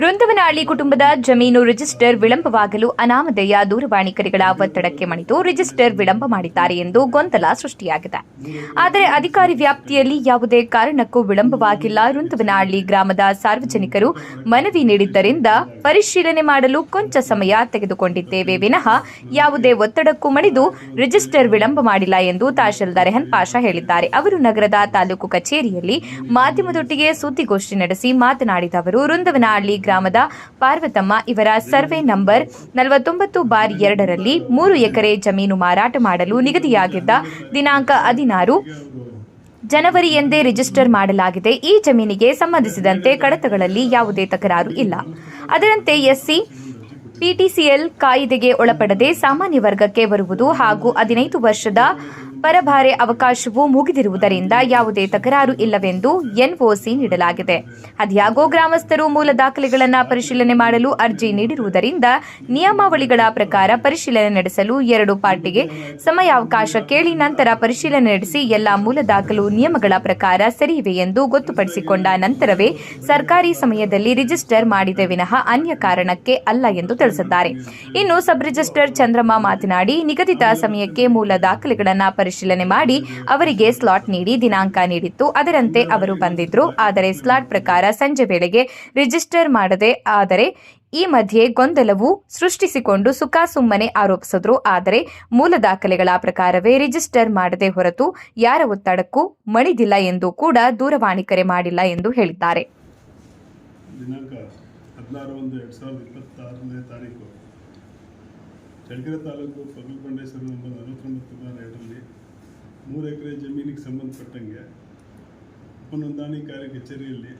ವೃಂದವನಹಳ್ಳಿ ಕುಟುಂಬದ ಜಮೀನು ರಿಜಿಸ್ಟರ್ ವಿಳಂಬವಾಗಲು ಅನಾಮಧೇಯ ದೂರವಾಣಿ ಕರೆಗಳ ಒತ್ತಡಕ್ಕೆ ಮಣಿದು ರಿಜಿಸ್ಟರ್ ವಿಳಂಬ ಮಾಡಿದ್ದಾರೆ ಎಂದು ಗೊಂದಲ ಸೃಷ್ಟಿಯಾಗಿದೆ. ಆದರೆ ಅಧಿಕಾರಿ ವ್ಯಾಪ್ತಿಯಲ್ಲಿ ಯಾವುದೇ ಕಾರಣಕ್ಕೂ ವಿಳಂಬವಾಗಿಲ್ಲ. ವೃಂದವನಹಳ್ಳಿ ಗ್ರಾಮದ ಸಾರ್ವಜನಿಕರು ಮನವಿ ನೀಡಿದ್ದರಿಂದ ಪರಿಶೀಲನೆ ಮಾಡಲು ಕೊಂಚ ಸಮಯ ತೆಗೆದುಕೊಂಡಿದ್ದೇವೆ. ವಿನಃ ಯಾವುದೇ ಒತ್ತಡಕ್ಕೂ ಮಣಿದು ರಿಜಿಸ್ಟರ್ ವಿಳಂಬ ಮಾಡಿಲ್ಲ ಎಂದು ತಹಶೀಲ್ದಾರ್ ರೆಹನ್ ಪಾಷಾ ಹೇಳಿದ್ದಾರೆ. ಅವರು ನಗರದ ತಾಲೂಕು ಕಚೇರಿಯಲ್ಲಿ ಮಾಧ್ಯಮದೊಟ್ಟಿಗೆ ಸುದ್ದಿಗೋಷ್ಠಿ ನಡೆಸಿ ಮಾತನಾಡಿದ ಅವರು ವೃಂದವನಹಳ್ಳಿ ಗ್ರಾಮದ ಪಾರ್ವತಮ್ಮ ಇವರ ಸರ್ವೆ ನಂಬರ್ ನಲವತ್ತೊಂಬತ್ತು ಬಾರ್ ಎರಡರಲ್ಲಿ ಮೂರು ಎಕರೆ ಜಮೀನು ಮಾರಾಟ ಮಾಡಲು ನಿಗದಿಯಾಗಿದ್ದ ದಿನಾಂಕ ಹದಿನಾರು ಜನವರಿ ಎಂದೇ ರಿಜಿಸ್ಟರ್ ಮಾಡಲಾಗಿದೆ. ಈ ಜಮೀನಿಗೆ ಸಂಬಂಧಿಸಿದಂತೆ ಕಡತಗಳಲ್ಲಿ ಯಾವುದೇ ತಕರಾರು ಇಲ್ಲ. ಅದರಂತೆ ಎಸ್ಸಿ, ಪಿಟಿಸಿಎಲ್ ಕಾಯಿದೆಗೆ ಒಳಪಡದೆ ಸಾಮಾನ್ಯ ವರ್ಗಕ್ಕೆ ಬರುವುದು ಹಾಗೂ ಹದಿನೈದು ವರ್ಷದ ಪರಭಾರೆ ಅವಕಾಶವು ಮುಗಿದಿರುವುದರಿಂದ ಯಾವುದೇ ತಕರಾರು ಇಲ್ಲವೆಂದು ಎನ್ಒಸಿ ನೀಡಲಾಗಿದೆ. ಅದ್ಯಾಗೋ ಗ್ರಾಮಸ್ಥರು ಮೂಲ ದಾಖಲೆಗಳನ್ನು ಪರಿಶೀಲನೆ ಮಾಡಲು ಅರ್ಜಿ ನೀಡಿರುವುದರಿಂದ ನಿಯಮಾವಳಿಗಳ ಪ್ರಕಾರ ಪರಿಶೀಲನೆ ನಡೆಸಲು ಎರಡು ಪಾರ್ಟಿಗೆ ಸಮಯಾವಕಾಶ ಕೇಳಿ ನಂತರ ಪರಿಶೀಲನೆ ನಡೆಸಿ ಎಲ್ಲ ಮೂಲ ದಾಖಲು ನಿಯಮಗಳ ಪ್ರಕಾರ ಸರಿಯಿವೆ ಎಂದು ಗೊತ್ತುಪಡಿಸಿಕೊಂಡ ನಂತರವೇ ಸರ್ಕಾರಿ ಸಮಯದಲ್ಲಿ ರಿಜಿಸ್ಟರ್ ಮಾಡಿದ ವಿನಃ ಅನ್ಯ ಕಾರಣಕ್ಕೆ ಅಲ್ಲ ಎಂದು ತಿಳಿಸಿದ್ದಾರೆ. ಇನ್ನು ಸಬ್ ರಿಜಿಸ್ಟರ್ ಚಂದ್ರಮ್ಮ ಮಾತನಾಡಿ, ನಿಗದಿತ ಸಮಯಕ್ಕೆ ಮೂಲ ದಾಖಲೆಗಳನ್ನು ಮಾಡಿ ಅವರಿಗೆ ಸ್ಲಾಟ್ ನೀಡಿ ದಿನಾಂಕ ನೀಡಿತ್ತು. ಅದರಂತೆ ಅವರು ಬಂದಿದ್ರು. ಆದರೆ ಸ್ಲಾಟ್ ಪ್ರಕಾರ ಸಂಜೆ ವೇಳೆಗೆ ರಿಜಿಸ್ಟರ್ ಮಾಡದೆ, ಆದರೆ ಈ ಮಧ್ಯೆ ಗೊಂದಲವು ಸೃಷ್ಟಿಸಿಕೊಂಡು ಸುಖಾಸುಮ್ಮನೆ ಆರೋಪಿಸಿದ್ರು. ಆದರೆ ಮೂಲ ದಾಖಲೆಗಳ ಪ್ರಕಾರವೇ ರಿಜಿಸ್ಟರ್ ಮಾಡದೆ ಹೊರತು ಯಾರ ಒತ್ತಡಕ್ಕೂ ಮಣಿದಿಲ್ಲ ಎಂದು ಕೂಡ ದೂರವಾಣಿ ಕರೆ ಮಾಡಿಲ್ಲ ಎಂದು ಹೇಳಿದ್ದಾರೆ. ದಿನಾಂಕ ಹದಿನಾರು ಒಂದು ಎರಡು ಸಾವಿರದ ಇಪ್ಪತ್ತಾರನೇ ತಾರೀಕು. ಚಳ್ಳಕೆರೆ ತಾಲೂಕು ನಂಬರ್ ಬಾರ್ ಎರಡರಲ್ಲಿ ಮೂರು ಎಕರೆ ಜಮೀನಿಗೆ ಸಂಬಂಧಪಟ್ಟಂಗೆ ಉಪನೋಂದಣಿಕಾರಿ ಕಚೇರಿಯಲ್ಲಿ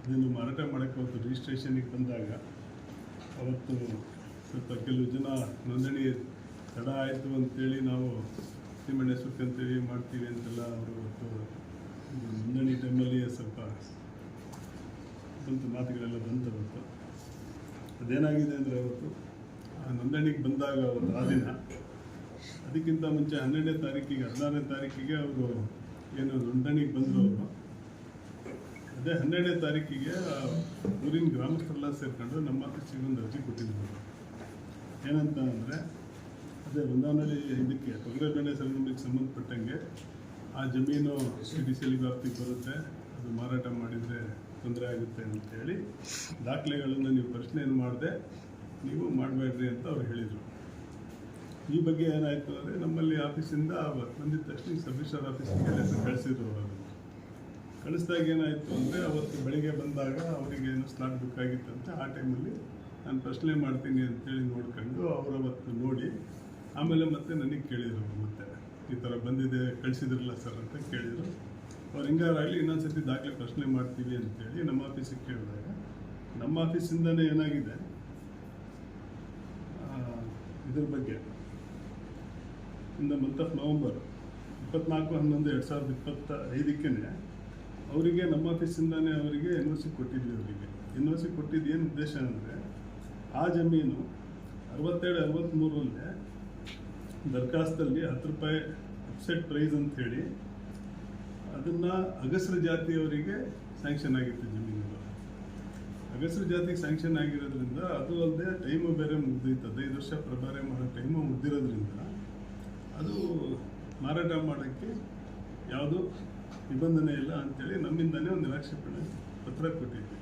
ಇದನ್ನು ಮಾರಾಟ ಮಾಡೋಕ್ಕೆ ಅವತ್ತು ರಿಜಿಸ್ಟ್ರೇಷನಿಗೆ ಬಂದಾಗ ಅವತ್ತು ಸ್ವಲ್ಪ ಕೆಲವು ಜನ ನೋಂದಣಿ ತಡ ಆಯಿತು ಅಂತೇಳಿ ನಾವು ಸಿಮಣ್ಣೆ ಅಂತೇಳಿ ಮಾಡ್ತೀವಿ ಅಂತೆಲ್ಲ ಅವರು ಅವತ್ತು ನೋಂದಣಿ ಟೈಮಲ್ಲಿ ಸ್ವಲ್ಪ ಬಂತು, ಮಾತುಗಳೆಲ್ಲ ಬಂತು ಅವತ್ತು. ಅದೇನಾಗಿದೆ ಅಂದರೆ ಅವತ್ತು ಆ ನೋಂದಣಿಗೆ ಬಂದಾಗ ಅವತ್ತು ಆ ದಿನ ಅದಕ್ಕಿಂತ ಮುಂಚೆ ಹನ್ನೆರಡನೇ ತಾರೀಕಿಗೆ, ಹದಿನಾರನೇ ತಾರೀಕಿಗೆ ಅವರು ಏನು ನೋಂದಣಿಗೆ ಬಂದರು ಅವರು. ಅದೇ ಹನ್ನೆರಡನೇ ತಾರೀಕಿಗೆ ಊರಿನ ಗ್ರಾಮಸ್ಥರೆಲ್ಲ ಸೇರಿಕೊಂಡು ನಮ್ಮ ಹತ್ರ ಒಂದು ಅರ್ಜಿ ಕೊಟ್ಟಿದ್ದರು ಏನಂತ ಅಂದರೆ, ಅದೇ ವೃಂದಾವನಲ್ಲಿ ಇದಕ್ಕೆ ತೊಗರೆಬೆಣ್ಣೆ ಸಂಬಂಧಕ್ಕೆ ಸಂಬಂಧಪಟ್ಟಂಗೆ ಆ ಜಮೀನು ಸಿ ಡಿ ವ್ಯಾಪ್ತಿಗೆ ಬರುತ್ತೆ. ಅದು ಮಾರಾಟ ಮಾಡಿದರೆ ತೊಂದರೆ ಆಗುತ್ತೆ ಅಂತೇಳಿ ದಾಖಲೆಗಳನ್ನು ನೀವು ಪ್ರಶ್ನೆಯನ್ನು ಮಾಡಿದೆ ನೀವು ಮಾಡಬೇಡ್ರಿ ಅಂತ ಅವ್ರು ಹೇಳಿದರು. ಈ ಬಗ್ಗೆ ಏನಾಯಿತು ಅಂದರೆ ನಮ್ಮಲ್ಲಿ ಆಫೀಸಿಂದ ಬಂದಿದ್ದ ಬಂದಿದ ತಕ್ಷಣ ರಿಜಿಸ್ಟರ್ ಆಫೀಸಿಗೆ ಲೆಟರ್ ಕಳಿಸಿದ್ರು ಅವರು. ಕಳಿಸಿದಾಗ ಏನಾಯಿತು ಅಂದರೆ ಅವತ್ತು ಬೆಳಿಗ್ಗೆ ಬಂದಾಗ ಅವರಿಗೆ ಏನು ಸ್ಲಾಟ್ ಬೇಕಾಗಿತ್ತಂತೆ ಆ ಟೈಮಲ್ಲಿ ನಾನು ಪ್ರಶ್ನೆ ಮಾಡ್ತೀನಿ ಅಂತೇಳಿ ನೋಡ್ಕೊಂಡು ಅವರು ಅವತ್ತು ನೋಡಿ, ಆಮೇಲೆ ಮತ್ತೆ ನನಗೆ ಕೇಳಿದರು ಮತ್ತೆ. ಈ ಥರ ಬಂದಿದೆ, ಕಳಿಸಿದ್ರಲ್ಲ ಸರ್ ಅಂತ ಕೇಳಿದರು. ಅವ್ರು ಹಿಂಗಾರಾಗಲಿ ಇನ್ನೊಂದು ಸತಿ ದಾಖಲೆ ಪ್ರಶ್ನೆ ಮಾಡ್ತೀವಿ ಅಂತೇಳಿ ನಮ್ಮ ಆಫೀಸಿಗೆ ಕೇಳಿದಾಗ, ನಮ್ಮ ಆಫೀಸಿಂದನೇ ಏನಾಗಿದೆ? ಇದ್ರ ಬಗ್ಗೆ. In the month of November ಇಪ್ಪತ್ನಾಲ್ಕು, ಹನ್ನೊಂದು, ಎರಡು ಸಾವಿರದ ಇಪ್ಪತ್ತ ಐದಕ್ಕೇ ಅವರಿಗೆ ನಮ್ಮ ಆಫೀಸಿಂದಾನೇ ಅವರಿಗೆ ಎನ್ ಒ ಸಿ ಕೊಟ್ಟಿದ್ವಿ ಅವರಿಗೆ. ಎನ್ ಒ ಸಿ ಕೊಟ್ಟಿದ್ದು ಏನು ಉದ್ದೇಶ ಅಂದರೆ ಆ ಜಮೀನು ಅರವತ್ತೇಳು ಅರವತ್ತ್ಮೂರಲ್ಲೇ ದರ್ಖಾಸ್ತಲ್ಲಿ ಹತ್ತು ರೂಪಾಯಿ ಅಪ್ಸೆಟ್ ಪ್ರೈಸ್ ಅಂಥೇಳಿ ಅದನ್ನು ಅಗಸ್ರ ಜಾತಿಯವರಿಗೆ ಸ್ಯಾಂಕ್ಷನ್ ಆಗಿತ್ತು ಜಮೀನುಗಳು ಅಗಸ್ರ ಜಾತಿಗೆ ಸ್ಯಾಂಕ್ಷನ್ ಆಗಿರೋದ್ರಿಂದ ಅದು ಅಲ್ಲದೆ ಟೈಮು ಬೇರೆ ಮುಗ್ದಿತ್ತು ಹದಿನೈದು ವರ್ಷ ಪ್ರಭಾರ ಮಾಡೋ ಟೈಮು ಮುಗ್ದಿರೋದ್ರಿಂದ ಅದು ಮಾರಾಟ ಮಾಡೋಕ್ಕೆ ಯಾವುದು ನಿಬಂಧನೆ ಇಲ್ಲ ಅಂಥೇಳಿ ನಮ್ಮಿಂದನೇ ಒಂದು ನಿರಾಕ್ಷೇಪಣೆ ಪತ್ರ ಕೊಟ್ಟಿದ್ದೆ.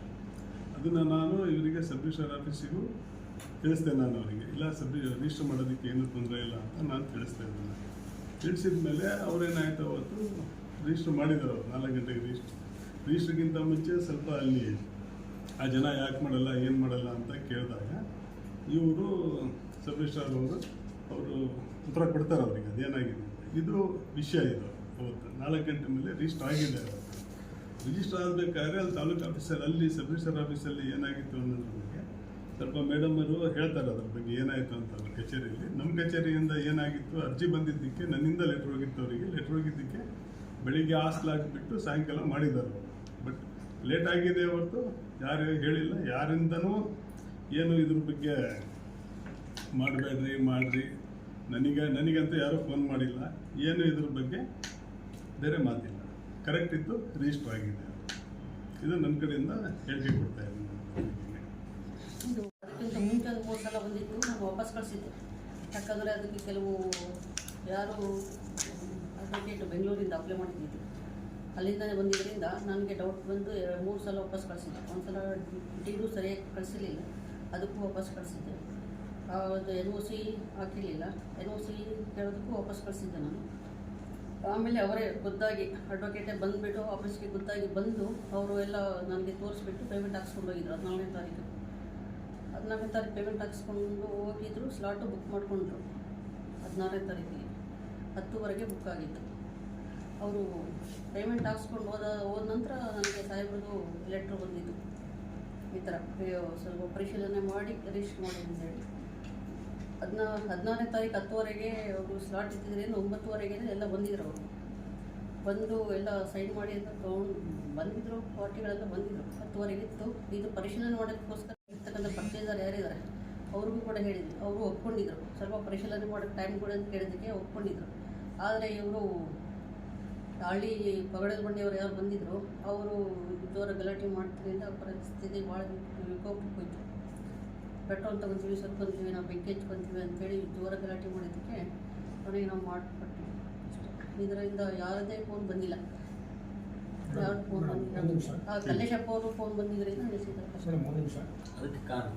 ಅದನ್ನು ನಾನು ಇವರಿಗೆ ಸಬ್ ರಿಜಿಸ್ಟರ್ ಆಫೀಸಿಗೂ ತಿಳಿಸ್ತೇನೆ ನಾನು ಅವರಿಗೆ. ಇಲ್ಲ ಸಬ್ ರಿಜಿಸ್ಟರ್ ಮಾಡೋದಕ್ಕೆ ಏನೂ ತೊಂದರೆ ಇಲ್ಲ ಅಂತ ನಾನು ತಿಳಿಸ್ತಾ ಇದ್ದೇನೆ ತಿಳಿಸಿದ ಮೇಲೆ ಅವರೇನಾಯ್ತು ಅವತ್ತು? ರಿಜಿಸ್ಟರ್ ಮಾಡಿದ್ದಾರೆ ಅವ್ರು, ನಾಲ್ಕು ಗಂಟೆಗೆ ರಿಜಿಸ್ಟರ್ ರಿಜಿಸ್ಟ್ರಿಗಿಂತ ಮುಂಚೆ ಸ್ವಲ್ಪ ಅಲ್ಲಿ ಆ ಜನ ಯಾಕೆ ಮಾಡಲ್ಲ, ಏನು ಮಾಡಲ್ಲ ಅಂತ ಕೇಳಿದಾಗ ಇವರು ಸಬ್ ಅವರು ಅವರು ಉತ್ತರ ಕೊಡ್ತಾರೆ ಅವರಿಗೆ, ಅದೇನಾಗಿದೆ. ಇದು ವಿಷಯ ಇದು. ಅವತ್ತು ನಾಲ್ಕು ಗಂಟೆ ಮೇಲೆ ರಿಜಿಸ್ಟರ್ ಆಗಿದೆ ರಿಜಿಸ್ಟರ್ ಆಗಬೇಕಾದ್ರೆ ಅಲ್ಲಿ ತಾಲೂಕು ಆಫೀಸರ್ ಅಲ್ಲಿ ಸಬ್ ಆಫೀಸಲ್ಲಿ ಏನಾಗಿತ್ತು ಅನ್ನೋದ್ರ ಬಗ್ಗೆ ಸ್ವಲ್ಪ ಮೇಡಮರು ಹೇಳ್ತಾರೆ ಅದ್ರ ಬಗ್ಗೆ, ಏನಾಯಿತು ಅಂತ ಅವ್ರ ಕಚೇರಿಯಲ್ಲಿ. ನಮ್ಮ ಕಚೇರಿಯಿಂದ ಏನಾಗಿತ್ತು, ಅರ್ಜಿ ಬಂದಿದ್ದಕ್ಕೆ, ನನ್ನಿಂದ ಲೆಟ್ರ್ ಹೋಗಿತ್ತು ಅವರಿಗೆ ಲೆಟ್ರ್ ಹೋಗಿದ್ದಕ್ಕೆ ಬೆಳಿಗ್ಗೆ ಹಾಸ್ಲಾಗ್ಬಿಟ್ಟು ಸಾಯಂಕಾಲ ಮಾಡಿದ್ದಾರೆ ಬಟ್ ಲೇಟ್ ಆಗಿದೆ ಹೊರತು, ಯಾರು ಹೇಳಿಲ್ಲ. ಯಾರಿಂದನೂ ಏನು ಇದ್ರ ಬಗ್ಗೆ ಮಾಡಬೇಡ್ರಿ, ಮಾಡಿರಿ. ನನಗೆ ನನಗಂತೂ ಯಾರೂ ಫೋನ್ ಮಾಡಿಲ್ಲ. ಏನು ಇದ್ರ ಬಗ್ಗೆ? ಬೇರೆ ಮಾತಿಲ್ಲ. ಕರೆಕ್ಟ್ ಇತ್ತು ರಿಜಿಸ್ಟರ್ ಆಗಿದೆ. ಇದು ನನ್ನ ಕಡೆಯಿಂದ ಹೇಳಿಕೆ ಕೊಡ್ತಾ ಇದ್ದೀನಿ. ಮುಂಚೆ ಒಂದು ಮೂರು ಸಲ ಬಂದಿತ್ತು. ನಾನು ವಾಪಸ್ ಕಳಿಸಿದ್ದೆ. ಯಾಕಂದರೆ ಅದಕ್ಕೆ ಕೆಲವು ಯಾರು ಅಡ್ವೊಕೇಟ್ ಬೆಂಗಳೂರಿಂದ ಅಪ್ಲೈ ಮಾಡಿದ್ದಿದ್ದು ಅಲ್ಲಿಂದಲೇ ಬಂದಿದ್ದರಿಂದ ನನಗೆ ಡೌಟ್ ಬಂದು ಮೂರು ಸಲ ವಾಪಸ್ ಕಳಿಸಿದ್ದೆ. ಒಂದು ಸಲ ಡಿಡು ಸರಿಯಾಗಿ ಕಳಿಸಲಿಲ್ಲ ಅದಕ್ಕೂ ವಾಪಸ್ ಕಳಿಸಿದ್ದೆ. ಅದು ಎನ್ ಒ ಸಿ ಹಾಕಿರಲಿಲ್ಲ. ಎನ್ ಒ ಸಿ ಕೇಳೋದಕ್ಕೂ ವಾಪಸ್ ಕಳಿಸಿದ್ದೆ ನಾನು. ಆಮೇಲೆ ಅವರೇ ಗೊತ್ತಾಗಿ ಅಡ್ವೊಕೇಟೇ ಬಂದುಬಿಟ್ಟು ಆಫೀಸ್ಗೆ ಗೊತ್ತಾಗಿ ಬಂದು ಅವರು ಎಲ್ಲ ನನಗೆ ತೋರಿಸ್ಬಿಟ್ಟು ಪೇಮೆಂಟ್ ಹಾಕ್ಸ್ಕೊಂಡು ಹೋಗಿದ್ರು ಹದಿನಾಲ್ಕನೇ ತಾರೀಕು. ಹದಿನಾಲ್ಕನೇ ತಾರೀಕು ಪೇಮೆಂಟ್ ಹಾಕ್ಸ್ಕೊಂಡು ಹೋಗಿದ್ರು ಸ್ಲಾಟು ಬುಕ್ ಮಾಡಿಕೊಂಡ್ರು ಹದಿನಾರನೇ ತಾರೀಕಿಗೆ. ಹತ್ತುವರೆಗೆ ಬುಕ್ ಆಗಿತ್ತು. ಅವರು ಪೇಮೆಂಟ್ ಹಾಕ್ಸ್ಕೊಂಡು ಹೋದ ಹೋದ ನಂತರ ನನಗೆ ಸಾಹೇಬ್ರದ್ದು ಲೆಟ್ರ್ ಬಂದಿದ್ದು ಈ ಥರ ಸ್ವಲ್ಪ ಪರಿಶೀಲನೆ ಮಾಡಿ ರಿಜಿಸ್ಟರ್ ಮಾಡಿ ಅಂತ ಹೇಳಿ. ಹದಿನಾ, ಹದಿನಾರನೇ ತಾರೀಕು ಹತ್ತುವರೆಗೆ ಅವರು ಸ್ಲಾಟ್ ಇದ್ದಿದ್ದರಿಂದ ಒಂಬತ್ತುವರೆಗೆ ಎಲ್ಲ ಬಂದಿದ್ರು ಅವರು. ಬಂದು ಎಲ್ಲ ಸೈನ್ ಮಾಡಿ ಅಂತ ತೊಗೊಂಡು ಬಂದಿದ್ರು, ಪಾರ್ಟಿಗಳೆಲ್ಲ ಬಂದಿದ್ರು. ಹತ್ತುವರೆಗೆ ಇತ್ತು. ಇದು ಪರಿಶೀಲನೆ ಮಾಡೋದಕ್ಕೋಸ್ಕರ ಇರ್ತಕ್ಕಂಥ ಪರ್ಚೇಸರ್ ಯಾರಿದ್ದಾರೆ? ಅವ್ರಿಗೂ ಕೂಡ ಹೇಳಿದ್ವಿ. ಅವರು ಒಪ್ಕೊಂಡಿದ್ರು. ಸ್ವಲ್ಪ ಪರಿಶೀಲನೆ ಮಾಡೋಕ್ಕೆ ಟೈಮ್ ಕೊಡಿ ಅಂತ ಕೇಳಿದ್ದಕ್ಕೆ ಒಪ್ಕೊಂಡಿದ್ರು. ಆದರೆ ಇವರು ಹಳ್ಳಿ ಪಗಡದ ಬಂಡಿಯವರು ಯಾರು ಬಂದಿದ್ರು, ಅವರು ಜೋರ ಗಲಾಟೆ ಮಾಡ್ತಿದ್ದರಿಂದ ಪರಿಸ್ಥಿತಿ ಭಾಳ ಹೋಯ್ತು ಪೆಟ್ರೋಲ್ ತಗೊಂತೀವಿ ಸತ್ಕೊಂತೀವಿ ನಾವು ಬೆಂಕಿ ಹಚ್ಕೊಂತೀವಿ ಅಂತೇಳಿ ಜೋರ ಗಲಾಟೆ ಮಾಡಿದ್ದಕ್ಕೆ ಅವನಿಗೆ ನಾವು ಮಾಡಿಕೊಟ್ವಿ ಅಷ್ಟೇ. ಇದರಿಂದ ಯಾವುದೇ ಫೋನ್ ಬಂದಿಲ್ಲ. ಯಾವ್ದು ಫೋನ್ ಒಂದು ನಿಮಿಷ. ಬಂದಿಲ್ಲ ಕಲ್ಲೇಶಪ್ಪ ಅವರು ಫೋನ್ ಬಂದಿದ್ದರಿಂದ ಅದಕ್ಕೆ ಕಾರಣ?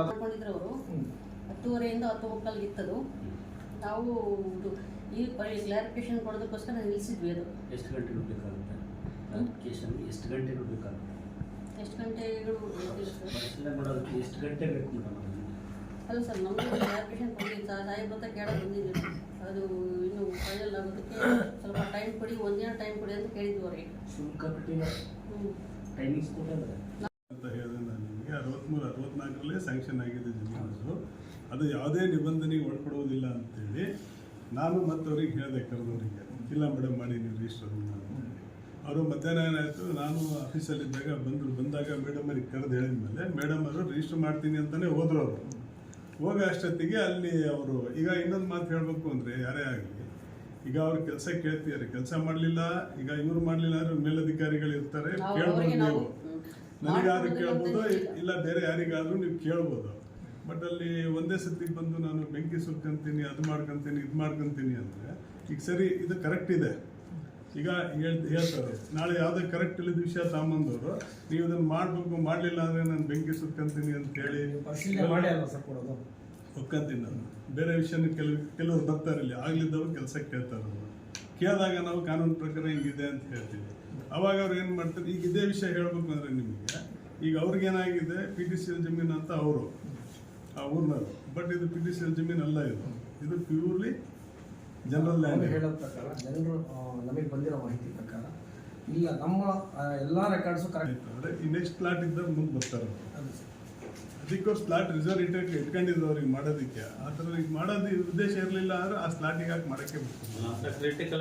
ಮಾಡ್ಕೊಂಡಿದ್ರು ಅವರು. ಹತ್ತುವರೆಯಿಂದ ಹತ್ತು ಮುಕ್ಕಾಲ್ಗೆ ಇತ್ತದು. ನಾವು ಇದು ಈ ಕ್ಲಾರಿಫಿಕೇಶನ್ ಕೊಡೋದಕ್ಕೋಸ್ಕರ ನಿಲ್ಲಿಸಿದ್ವಿ ಅದು. ಎಷ್ಟು ಗಂಟೆ ಬೇಕಾಗುತ್ತೆ? ಎಷ್ಟು ಗಂಟೆ ಇಡಬೇಕಾಗುತ್ತೆ ಎಷ್ಟು ಗಂಟೆಗಳು ಎಷ್ಟು ಗಂಟೆ ಬೇಕು ಮೇಡಮ್ ಅಲ್ಲ ಸರ್ ನಮಗೆ ಕೊಡಲಿಲ್ಲ ಸರ್ ಸಾಹೇಬ್ರ ಹತ್ರ ಕೇಳೋದು ಬಂದಿದ್ದೀವಿ ಅದು ಇನ್ನು ಫೈನಲ್ ಆಗೋದಕ್ಕೆ ಸ್ವಲ್ಪ ಟೈಮ್ ಕೊಡಿ ಒಂದಿನ ಟೈಮ್ ಕೊಡಿ ಅಂತ ಕೇಳಿದ್ವಿ ಅವರಿಗೆ. ಶುಲ್ಕ ಕಟ್ಟಿಲ್ಲ ಟೈಮಿಂಗ್ಸ್ ಕೊಟ್ಟಿದ್ದಾರೆ ಅಂತ ಹೇಳಿದೆ ನಾನು ನಿಮಗೆ ಅರವತ್ತ್ಮೂರು ಅರವತ್ನಾಲ್ಕರಲ್ಲೇ ಸ್ಯಾಂಕ್ಷನ್ ಆಗಿದೆ ಜಮೀನು ಅದು. ಯಾವುದೇ ನಿಬಂಧನೆಗೆ ಒಳಪಡುವುದಿಲ್ಲ ಅಂತೇಳಿ ನಾನು ಮತ್ತೆ ಅವ್ರಿಗೆ ಹೇಳಿದೆ ಕರೆದವರಿಗೆ. ಇಲ್ಲ ಮೇಡಮ್ ಮಾಡಿ ನೀವು ರಿಜಿಸ್ಟರ್ ಅವರು ಮಧ್ಯಾಹ್ನ ಏನಾಯಿತು ನಾನು ಆಫೀಸಲ್ಲಿ ಬೇಗ ಬಂದರು. ಬಂದಾಗ ಮೇಡಮ್ ಅವ್ರಿಗೆ ಕರೆದು ಹೇಳಿದ್ಮೇಲೆ ಮೇಡಮ್ ಅವರು ರಿಜಿಸ್ಟರ್ ಮಾಡ್ತೀನಿ ಅಂತಲೇ ಹೋದ್ರು ಅವರು. ಹೋಗ ಅಷ್ಟೊತ್ತಿಗೆ ಅಲ್ಲಿ ಅವರು ಈಗ ಇನ್ನೊಂದು ಮಾತು ಹೇಳಬೇಕು ಅಂದರೆ ಯಾರೇ ಆಗಲಿ ಈಗ ಅವ್ರ ಕೆಲಸ ಕೇಳ್ತಿದ್ದಾರೆ ಕೆಲಸ ಮಾಡಲಿಲ್ಲ ಈಗ ಇವ್ರು ಮಾಡಲಿಲ್ಲ ಅಂದ್ರೆ ಮೇಲಧಿಕಾರಿಗಳು ಇರ್ತಾರೆ ಕೇಳ್ಬೋದು ನೀವು ನನಗಾದ್ರೂ ಕೇಳ್ಬೋದು ಇಲ್ಲ ಬೇರೆ ಯಾರಿಗಾದ್ರೂ ನೀವು ಕೇಳ್ಬೋದು. ಬಟ್ ಅಲ್ಲಿ ಒಂದೇ ಸತಿ ಬಂದು ನಾನು ಬೆಂಕಿ ಸುರ್ಕೊಂತೀನಿ ಅದು ಮಾಡ್ಕೊಂತೀನಿ ಇದು ಮಾಡ್ಕೊಂತೀನಿ ಅಂದರೆ ಈಗ ಸರಿ ಇದು ಕರೆಕ್ಟ್ ಇದೆ. ಈಗ ಹೇಳ್ತಾ ಹೇಳ್ತಾರೆ. ನಾಳೆ ಯಾವುದೇ ಕರೆಕ್ಟ್ ಇಲ್ಲದ ವಿಷಯ ತಗೊಂಬಂದವರು ನೀವು ಇದನ್ನು ಮಾಡಬೇಕು ಮಾಡಲಿಲ್ಲ ಅಂದರೆ ನಾನು ಬೆಂಕಿ ಸುತ್ಕೊಂತೀನಿ ಅಂತ ಹೇಳಿ ಮಾಡಿ ಅಲ್ವಾ ಸರ್ ಕೊಡೋದು? ಒಕ್ಕಂತೀನಿ ನಾನು ಬೇರೆ ವಿಷಯನ ಕೆಲವು ಕೆಲವರು ಬರ್ತಾರೆ ಇಲ್ಲಿ. ಆಗ್ಲಿದ್ದವ್ರು ಕೆಲಸ ಕೇಳ್ತಾರೆ. ಕೇಳಿದಾಗ ನಾವು ಕಾನೂನು ಪ್ರಕಾರ ಹಿಂಗಿದೆ ಅಂತ ಹೇಳ್ತೀವಿ. ಅವಾಗ ಅವ್ರು ಏನು ಮಾಡ್ತಾರೆ? ಈಗ ಇದೇ ವಿಷಯ ಹೇಳಬೇಕು ಅಂದರೆ ನಿಮಗೆ ಈಗ ಅವ್ರಿಗೇನಾಗಿದೆ ಪಿ ಟಿ ಸಿ ಎಲ್ ಜಮೀನು ಅಂತ ಅವರು ಆ ಊರಿನವರು. ಬಟ್ ಇದು ಪಿ ಟಿ ಸಿ ಎಲ್ ಜಮೀನು ಅಲ್ಲ ಇದು. ಇದು ಪ್ಯೂರ್ಲಿ ಜನರಲ್ ಲ್ಯಾಂಡ್. ಹೇಳೋ ಪ್ರಕಾರ ಜನರು ನಮಗೆ ಬಂದಿರೋ ಮಾಹಿತಿ ಪ್ರಕಾರ ಇಲ್ಲ ನಮ್ಮ ಎಲ್ಲ ರೆಕಾರ್ಡ್ಸು ಕರೆಕ್ಟ್ ಅಂದರೆ ಈ ನೆಕ್ಸ್ಟ್ ಪ್ಲಾಟ್ ಇದ್ದಾಗ ಮುಂದೆ ಬರ್ತಾರೆ. ಅವ್ರು. ಅದಕ್ಕೋಸ್ಕರ ಸ್ಲಾಟ್ ರಿಸರ್ವ್ ಇಟ್ಟಕ್ಕೆ ಇಟ್ಕೊಂಡಿದ್ದು ಅವ್ರಿಗೆ ಮಾಡೋದಕ್ಕೆ. ಆ ಥರ ಈಗ ಮಾಡೋದು ಉದ್ದೇಶ ಇರಲಿಲ್ಲ ಅಂದ್ರೆ ಆ ಸ್ಲಾಟಿಗೆ ಹಾಕಿ ಮಾಡೋಕ್ಕೆ ಬಿಡ್ತಾರೆ